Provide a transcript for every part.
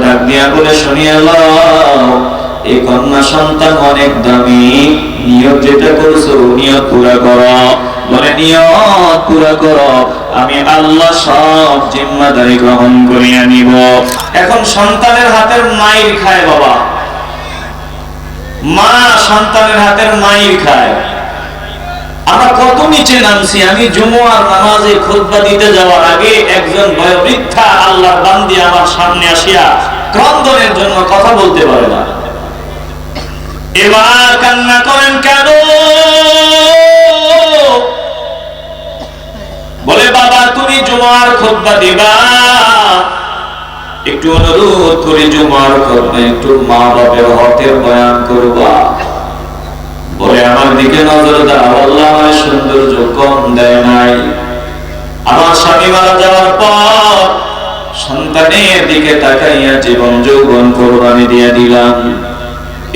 ডাক দিয়া বলে শুনিয়ে এই কন্যা সন্তান অনেক দামি। নিয়ত যেটা করছ, নিয়ত পুরা করো। বলে, নিয়ত পুরা করো। আমি আল্লাহ সব জিম্মাদারি গ্রহণ করিয়া নিব। এখন সন্তানের হাতের মাইর খায় বাবা। মা সন্তানের হাতের মাইর খায়। আমরা কত নিচে নামছি, আমি জুমুয়ার নামাজে খুতবা দিতে যাওয়ার আগে একজন বয়োবৃদ্ধা আল্লাহর বান্দি আমার সামনে আসিয়া ক্রন্দনের জন্য কথা বলতে পারে না। এবার কান্না করেন কেন? বলে, বাবা, তুমি জুমার খুতবা দিবা। একটু অনুরোধ করে জুমার খুতবা একটু মা বাপের হকের বয়ান করবা। বলে, আমার দিকে নজর দাও আল্লাহ আমার সৌন্দর্য কম দেয় নাই আমার স্বামী মারা যাওয়ার পর সন্তানের দিকে তাকাইয়া জীবন যৌবন কোরবানি দিয়ে দিলাম।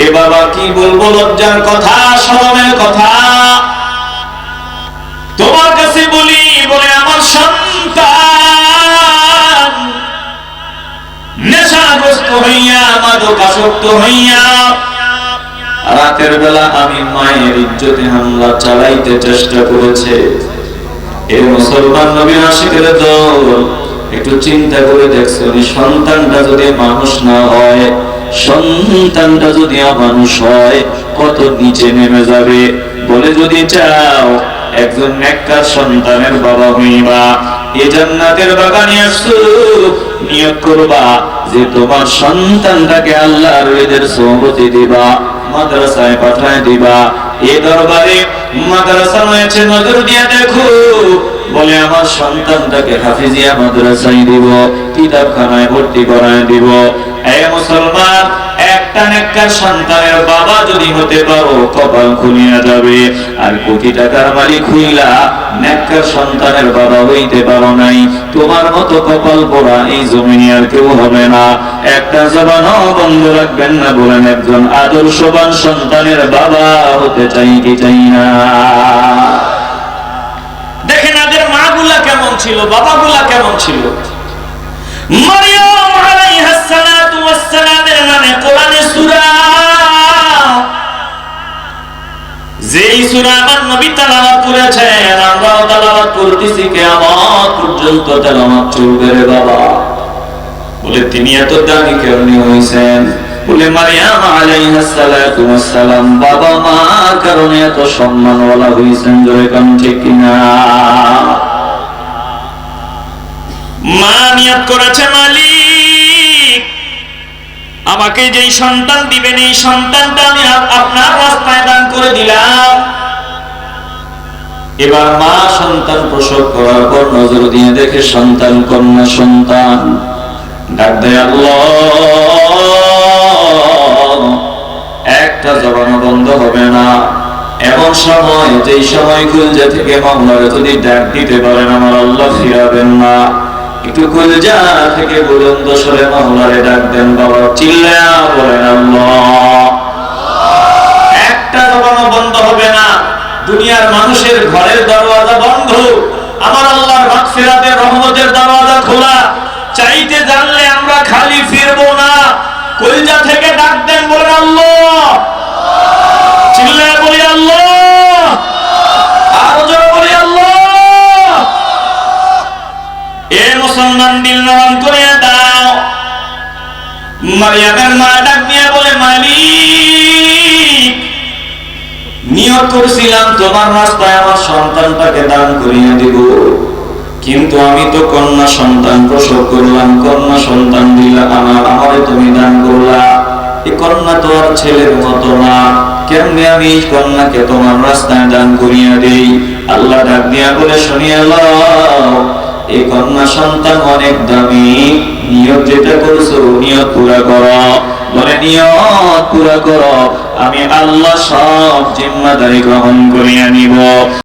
এ বাবা কি বলব, লজ্জার কথা, শরমের কথা? তোমার কাছে বলি, বলে আমার সন্তান। নেশাগ্রস্ত হইয়া, মাদকাসক্ত হইয়া, রাতের বেলা আমি মায়ের ইজ্জতে হামলা চালাইতে চেষ্টা করেছে। এর মুসলমান নবী আশিকের দল একটু চিন্তা করে দেখছ এই সন্তানটা যদি মানুষ না হয়, সন্তানটা যদি মানুষ হয়, কত নিচে নেমে যাবে? বলে যদি চাও, একজন নেককার সন্তানের বাবা হইবা এ জান্নাতের বাগানে আসছো, নিয়োগ করবা যে তোমার সন্তানটাকে আল্লাহর ওদের সহমতি দিবা, মাদ্রাসায় পাঠায় দিবা। এ দরবারে মাদ্রাসা রয়েছে, নজর দিয়ে দেখো। বলে আমার সন্তানটাকে হাফিজিয়া মাদ্রাসায় দিব, কিতাবখানায় ভর্তি করায় দিব। এ মুসলমান, একটা নেককার সন্তানের বাবা যদি হতে পারো, কপাল খুলিয়া যাবে। আর কোটি মালিক হইলা, নেককার সন্তানের বাবা হইতে পারো নাই। তোমার মতো কপাল পোড়া এই জমিনে আর কেউ হবে না। একটা জবানও বন্ধ রাখবেন না বলেন একজন আদর্শবান সন্তানের বাবা হতে চাই কি চাই না। ছিল বাবা গুলা কেমন ছিল? যেই আমার নবী করেছেন আমরাও করতেছি পর্যন্ত চলবে রে বাবা। বলে, তিনি এত দামি কেমনি হয়েছেন বলে, মারিয়াম আলাইহিস সালাতু বাবা মা কারণে এত সম্মানওয়ালা হয়েছেন জোরে কান ঠিক কিনা? মা নিয়ত করেছে মালিক। আমাকে যেই সন্তান দিবেন, এই সন্তানটা আমি আপনার রাস্তায় দান করে দিলাম। এবার মা সন্তান প্রসব করার পর নজর দিয়ে দেখে সন্তান, কন্যা সন্তান। ডাক একটা জবানো বন্ধ হবে না। এমন সময়, যেই সময় কুলজা থেকে মামলার যদি ডাক দিতে পারেন, আমার আল্লাহ ফিরাবেন না। একটু থেকে সরে ডাক দেন বাবা চিল্লা বলেন একটা দোকানও বন্ধ হবে না। দুনিয়ার মানুষের ঘরের দরওয়াজা বন্ধ। আমার আল্লাহর মাগফিরাতের রহমতের দরওয়াজা খোলা। চাইতে জানলে আমরা খালি ফিরবো না। কলজা থেকে ডাক দেন বলেন আল্লাহ চিল্লায় বলি আল্লাহ আরও জোরে বলি আল্লাহ এ মুসলমান দিল নরম করে দাও। মারিয়ামের মা ডাক দিয়ে বলে, মালিক, নিয়ত করছিলাম তোমার রাস্তায় আমার সন্তানটাকে দান করিয়ে দিব। কিন্তু আমি তো কন্যা সন্তান, প্রসব করলাম, কন্যা সন্তান দিলা আমার আমারে তুমি দান করলা। এই কন্যা তো আর ছেলের মতো না, কেমনে আমি কন্যাকে তোমার রাস্তায় দান করিয়া দেই? আল্লাহ ডাক দিয়া বলে, শুনিয়া এই কন্যা সন্তান অনেক দামি। নিয়ত যেটা করছ, নিয়ত পুরা করো। বলে, নিয়ত পুরা করো। আমি আল্লাহ সব জিম্মাদারি গ্রহণ করিয়া নিব।